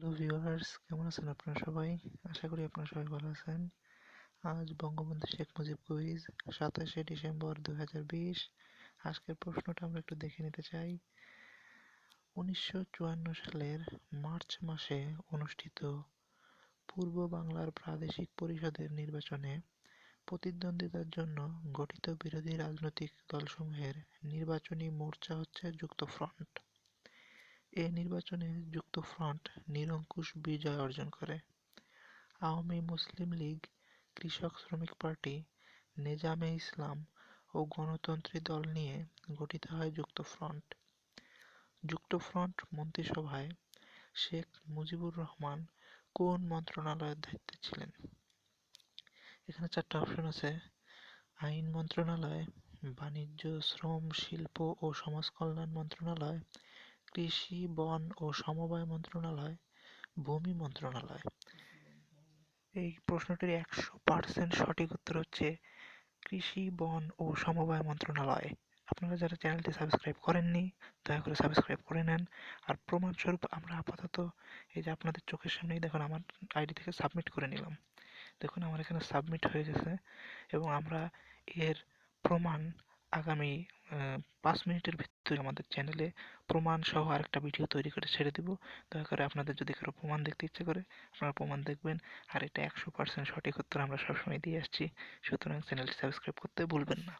Hello viewers কেমন আছেন আপনারা সবাই? আশা করি আপনারা সবাই ভালো আছেন। আজ বঙ্গবন্ধু শেখ মুজিব কুইজ, সাতাশে ডিসেম্বর দু হাজার বিশ। আজকের প্রশ্নটা আমরা একটু দেখে নিতে চাই। উনিশশো চুয়ান্ন সালের মার্চ মাসে অনুষ্ঠিত পূর্ব বাংলার প্রাদেশিক পরিষদের নির্বাচনে প্রতিদ্বন্দ্বিতার জন্য গঠিত বিরোধী রাজনৈতিক দলসমূহের নির্বাচনী মোর্চা হচ্ছে যুক্তফ্রন্ট এ নির্বাচনে যুক্তফ্রন্ট নিরঙ্কুশ বিজয় অর্জন করে। আওয়ামী মুসলিম লীগ, কৃষক শ্রমিক পার্টি, নেজামে ইসলাম ও গণতন্ত্রী দল নিয়ে গঠিত হয় যুক্তফ্রন্ট যুক্তফ্রন্ট মন্ত্রিসভায় শেখ মুজিবুর রহমান কোন মন্ত্রণালয়ের দায়িত্বে ছিলেন? এখানে চারটা অপশন আছে। আইন মন্ত্রণালয়, বাণিজ্য, শ্রম, শিল্প ও সমাজ কল্যাণ মন্ত্রণালয় কৃষি, বন ও সমবায় মন্ত্রণালয়, ভূমি মন্ত্রণালয়। এই প্রশ্নটির একশো পার্সেন্ট সঠিক উত্তর হচ্ছে কৃষি, বন ও সমবায় মন্ত্রণালয়। আপনারা যারা চ্যানেলটি সাবস্ক্রাইব করেননি, দয়া করে সাবস্ক্রাইব করে নেন। আর প্রমাণস্বরূপ আমরা আপাতত এই যে আপনাদের চোখের সামনেই দেখুন, আমার আইডি থেকে সাবমিট করে নিলাম। দেখুন, আমার এখানে সাবমিট হয়ে গেছে এবং আমরা এর প্রমাণ আগামী পাঁচ মিনিটের ভিতরে আমাদের চ্যানেলে প্রমাণ সহ আরেকটা ভিডিও তৈরি করে ছেড়ে দিব। দয়া করে আপনাদের যদি কারও প্রমাণ দেখতে ইচ্ছে করে, আপনারা প্রমাণ দেখবেন। আর এটা একশো পার্সেন্ট সঠিক উত্তর আমরা সবসময় দিয়ে আসছি। সুতরাং চ্যানেলটি সাবস্ক্রাইব করতে ভুলবেন না।